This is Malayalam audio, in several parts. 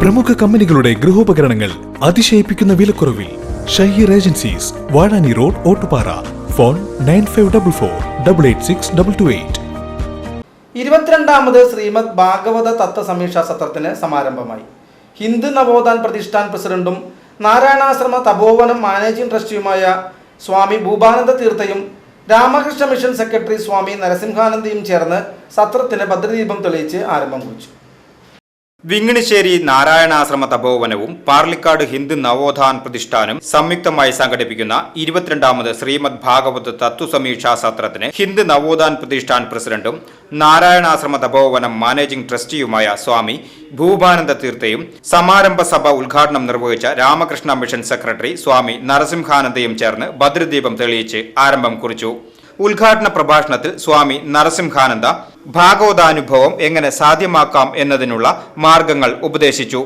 പ്രമുഖ കമ്പനികളുടെ ഗൃഹോപകരണങ്ങൾ അതിശയിപ്പിക്കുന്ന വിലക്കുറവിൽ Shaheer agencies Vazhani road Ottupara. Phone nine five double four double eight six double two eight. ഇരുപത്തിരണ്ടാമത് Shrimad Bhagavata തത്വ സമീക്ഷാ സത്രത്തിന് സമാരംഭമായി. ഹിന്ദു നവോത്ഥാൻ പ്രതിഷ്ഠാൻ പ്രസിഡന്റും നാരായണാശ്രമ തപോവനം മാനേജിംഗ് ട്രസ്റ്റിയുമായ സ്വാമി ഭൂപാനന്ദ തീർത്ഥയും രാമകൃഷ്ണ മിഷൻ സെക്രട്ടറി സ്വാമി നരസിംഹാനന്ദയും ചേർന്ന് സത്രത്തിന് ഭദ്രദീപം തെളിയിച്ച് ആരംഭം കുറിച്ചു. വിങ്ങിണിശ്ശേരി നാരായണാശ്രമ തപോവനവും പാർലിക്കാട് ഹിന്ദു നവോത്ഥാൻ പ്രതിഷ്ഠാനും സംയുക്തമായി സംഘടിപ്പിക്കുന്ന ഇരുപത്തിരണ്ടാമത് ശ്രീമദ് ഭാഗവത് തത്വസമീക്ഷാ സത്രത്തിന് ഹിന്ദു നവോത്ഥാൻ പ്രതിഷ്ഠാൻ പ്രസിഡന്റും നാരായണാശ്രമ തപോവനം മാനേജിംഗ് ട്രസ്റ്റിയുമായ സ്വാമി ഭൂപാനന്ദ തീർത്ഥയും സമാരംഭ സഭ ഉദ്ഘാടനം നിർവഹിച്ച രാമകൃഷ്ണ മിഷൻ സെക്രട്ടറി സ്വാമി നരസിംഹാനന്ദയും ചേർന്ന് ഭദ്രദീപം തെളിയിച്ച് ആരംഭം കുറിച്ചു. ഉദ്ഘാടന പ്രഭാഷണത്തിൽ സ്വാമി നരസിംഹാനന്ദ ഭാഗവതാനുഭവം എങ്ങനെ സാധ്യമാക്കാം എന്നതിനുള്ള മാർഗങ്ങൾ ഉപദേശിച്ചു.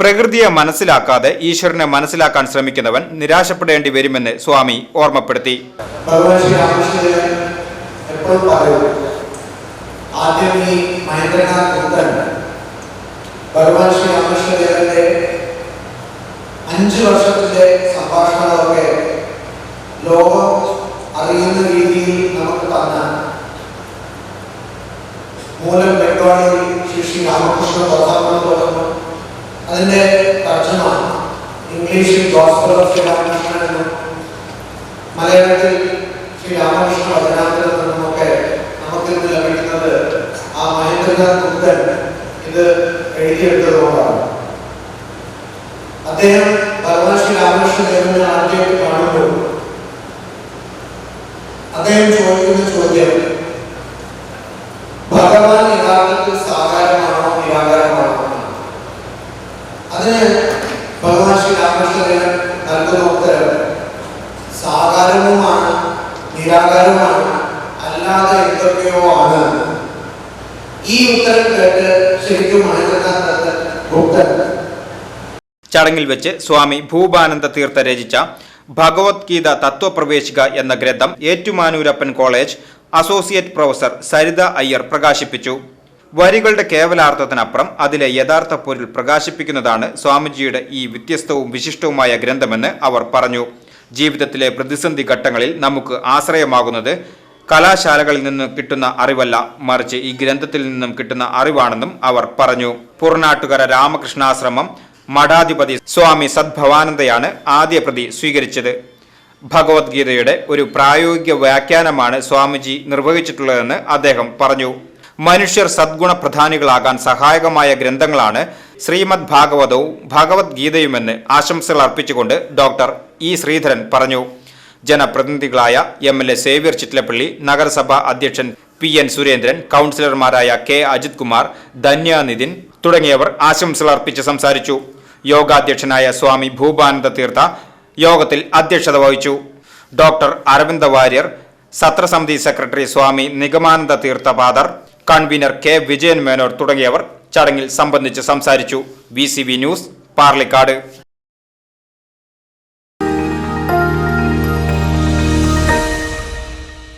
പ്രകൃതിയെ മനസ്സിലാക്കാതെ ഈശ്വരനെ മനസ്സിലാക്കാൻ ശ്രമിക്കുന്നവൻ നിരാശപ്പെടേണ്ടി വരുമെന്ന് സ്വാമി ഓർമ്മപ്പെടുത്തി. ആദ്യം ഈ അഞ്ചു വർഷത്തിന്റെ സംഭാഷണങ്ങളൊക്കെ ലോകം അറിയുന്ന മൂലം ബംഗാളിയിൽ ശ്രീ ശ്രീ രാമകൃഷ്ണ പ്രധാനം തുടർന്നു അതിന്റെ തർജമ ഇംഗ്ലീഷിൽ ഗോസ്പൽ ഓഫ് ശ്രീരാമകൃഷ്ണൻ എന്നും മലയാളത്തിൽ ശ്രീ രാമകൃഷ്ണ വചനാന്തരം നിന്നുമൊക്കെ നമുക്ക് ഇന്ന് ലഭിക്കുന്നത് ആ മഹേന്ദ്രനാഥ് ഗുപ്തൻ ഇത് എഴുതിയെടുത്തതുകൊണ്ടാണ്. അദ്ദേഹം ഭഗവാൻ ശ്രീ രാമകൃഷ്ണ ദേവനെ ആദ്യമായിട്ട് കാണുമ്പോൾ അദ്ദേഹം ചോദിക്കുന്ന ചോദ്യം യഥാർത്ഥത്തിൽ സാകാരമാണോ നിരാകാരമാണോ. അതിന് ഭഗവാൻ ശ്രീ രാമകൃഷ്ണദേവൻ നൽകുന്ന ഉത്തരം സാകാരവുമാണ് നിരാകാരവുമാണ് അല്ലാതെ എന്തൊക്കെയോ ആണ്. ഈ ഉത്തരം കേട്ട് ശരിക്കും മഹേന്ദ്രനാഥ് ഭക്തൻ ചടങ്ങിൽ വെച്ച് സ്വാമി ഭൂപാനന്ദ തീർത്ഥ രചിച്ച ഭഗവത്ഗീത തത്വപ്രവേശിക എന്ന ഗ്രന്ഥം Ettumanoorappan college associate professor Saritha Iyer പ്രകാശിപ്പിച്ചു. വരികളുടെ കേവലാർത്ഥത്തിനപ്പുറം അതിലെ യഥാർത്ഥ പൊരുൾ പ്രകാശിപ്പിക്കുന്നതാണ് സ്വാമിജിയുടെ ഈ വ്യത്യസ്തവും വിശിഷ്ടവുമായ ഗ്രന്ഥമെന്ന് അവർ പറഞ്ഞു. ജീവിതത്തിലെ പ്രതിസന്ധി ഘട്ടങ്ങളിൽ നമുക്ക് ആശ്രയമാകുന്നത് കലാശാലകളിൽ നിന്ന് കിട്ടുന്ന അറിവല്ല മറിച്ച് ഈ ഗ്രന്ഥത്തിൽ നിന്നും കിട്ടുന്ന അറിവാണെന്നും അവർ പറഞ്ഞു. പൂർണാട്ടുകര രാമകൃഷ്ണാശ്രമം മഠാധിപതി സ്വാമി സദ്ഭവാനന്ദയാണ് ആദ്യ പ്രതി സ്വീകരിച്ചത്. ഭഗവത്ഗീതയുടെ ഒരു പ്രായോഗിക വ്യാഖ്യാനമാണ് സ്വാമിജി നിർവഹിച്ചിട്ടുള്ളതെന്ന് അദ്ദേഹം പറഞ്ഞു. മനുഷ്യർ സദ്ഗുണ പ്രധാനികളാകാൻ സഹായകമായ ഗ്രന്ഥങ്ങളാണ് ശ്രീമദ് ഭാഗവതവും ഭഗവത്ഗീതയുമെന്ന് ആശംസകൾ അർപ്പിച്ചുകൊണ്ട് ഡോക്ടർ ഇ ശ്രീധരൻ പറഞ്ഞു. ജനപ്രതിനിധികളായ M L A Xavier Chittilappally നഗരസഭാ അധ്യക്ഷൻ പി എൻ സുരേന്ദ്രൻ കൗൺസിലർമാരായ കെ അജിത് കുമാർ ധന്യ നിതിൻ തുടങ്ങിയവർ ആശംസകൾ അർപ്പിച്ച് സംസാരിച്ചു. യോഗാധ്യക്ഷനായ സ്വാമി ഭൂപാനന്ദ തീർത്ഥ യോഗത്തിൽ അധ്യക്ഷത വഹിച്ചു. Doctor Aravinda Warrier സത്രസമിതി secretary Swami Nigamananda Theertha Padar convener K. Vijayan Menon തുടങ്ങിയവർ ചടങ്ങിൽ സംബന്ധിച്ച് സംസാരിച്ചു. V news Parlikkad.